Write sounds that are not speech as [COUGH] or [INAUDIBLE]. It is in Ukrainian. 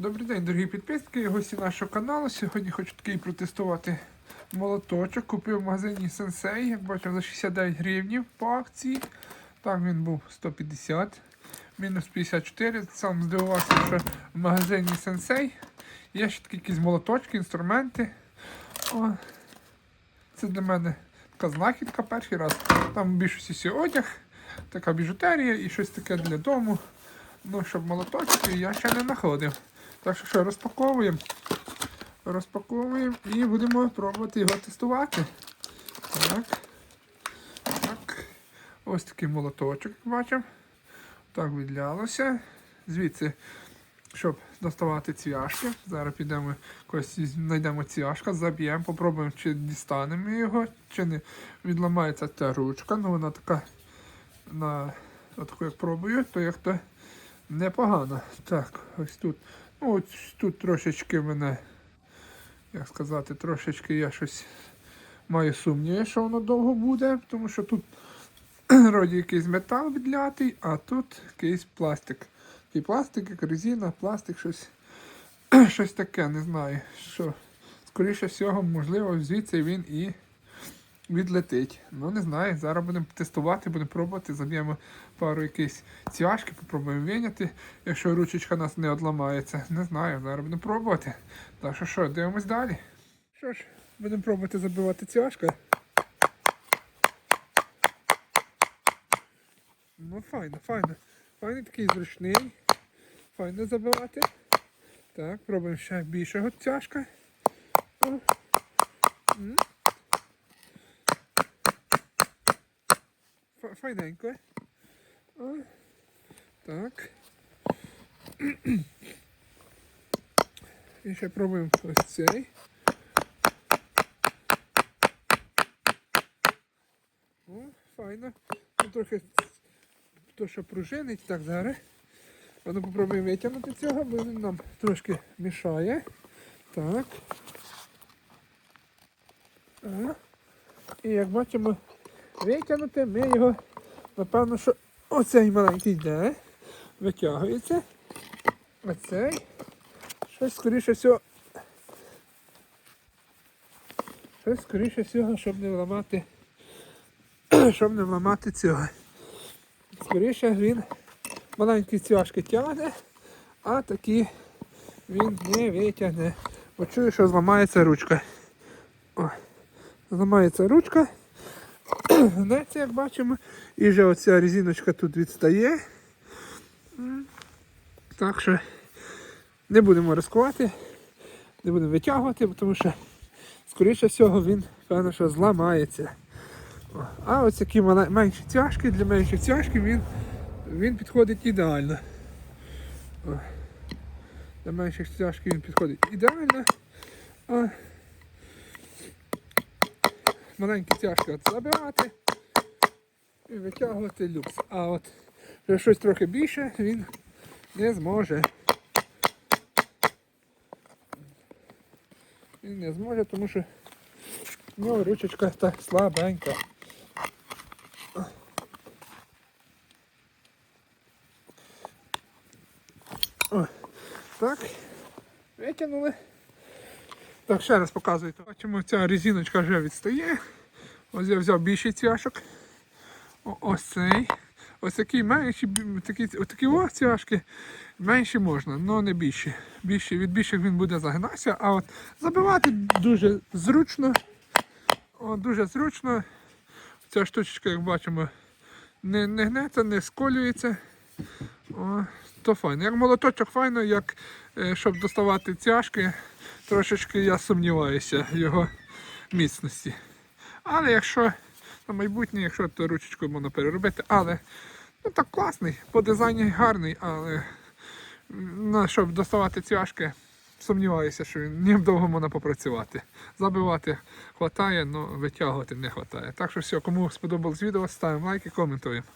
Добрий день, дорогі підписники гості нашого каналу. Сьогодні хочу такий протестувати молоточок. Купив в магазині Sensei, як бачив, за 69 гривнів по акції. Так він був 150, мінус 54. Сам здивувався, що в магазині Sensei є ще такі якісь молоточки, інструменти. О, це для мене така знахідка перший раз. Там більшості одяг, така біжутерія і щось таке для дому. Ну, щоб молоточки я ще не знаходив. Так що що, розпаковуємо. Розпаковуємо і будемо пробувати його тестувати. Так. Так. Ось такий молоточок, як бачимо. Так відлялося. Звідси, щоб доставати цвяшки. Зараз підемо когось знайдемо цвяшка, заб'ємо, попробуємо, чи дістанемо його, чи не відламається ця ручка. Ну вона така на отаку як пробую, то як то непогано. Так, ось тут. Ось тут трошечки мене, як сказати, трошечки я щось маю сумніви, що воно довго буде, тому що тут [CLEARS THROAT] роді якийсь метал відлятий, а тут якийсь пластик. Такий пластик, як резина, пластик, щось, [CLEARS THROAT] щось таке, не знаю. що. Скоріше всього, можливо, звідси він і відлетить. Ну, не знаю. Зараз будемо тестувати, будемо пробувати, заб'ємо пару якісь цвяшки, попробуємо виняти, якщо ручечка нас не одламається. Не знаю, зараз будемо пробувати. Так що що, дивимось далі. Що ж, будемо пробувати забивати цвяшка. Ну, файно, файно. Файний такий зручний. Файно забивати. Так, пробуємо ще більшого цяжка. О. Файненько. О. Так. І ще пробуємо ось цей. О, файно. Ну, трохи то, що пружинить. Так, зараз. А ну попробуємо витягнути цього, бо він нам трошки мішає. Так. А. І як бачимо, витягнути ми його, напевно, що оцей маленький йде, витягується. Оцей. Щось скоріше всього. Щось скоріше всього, щоб не вламати. [CLEARS THROAT] щоб не вламати цього. Скоріше він маленькі цвяшки тягне, а такі він не витягне. Бо чую, що зламається ручка. О, зламається ручка. Гнеться, як бачимо. І вже оця резиночка тут відстає. Так що не будемо ризикувати, не будемо витягувати, тому що, скоріше всього, він, певно, що зламається. А ось такі менші цяжки, для менших цяжків він, він підходить ідеально. Для менших цяжків він підходить ідеально. А маленькі цяжки от забирати і витягувати люкс. А от вже щось трохи більше він не зможе. Він не зможе, тому що в нього ручечка та слабенька. Так, витягнули. Так, ще раз показую. Бачимо, ця резиночка вже відстає. Ось я взяв більший цвяшок. О, ось цей. Ось такі менші, такі, такі о, цвяшки менші можна, але не більші. більші. Від більших він буде загинатися, а от забивати дуже зручно. О, дуже зручно. Ця штучка, як бачимо, не, не гнеться, не сколюється. О, то файно. Як молоточок файно, як е, щоб доставати цяжки, трошечки я сумніваюся його міцності. Але якщо на майбутнє, якщо то ручечку можна переробити, але ну так класний, по дизайні гарний, але на, щоб доставати цяжки, сумніваюся, що ним довго можна попрацювати. Забивати хватає, але витягувати не вистачає. Так що все, кому сподобалось відео, ставимо лайки, коментуємо.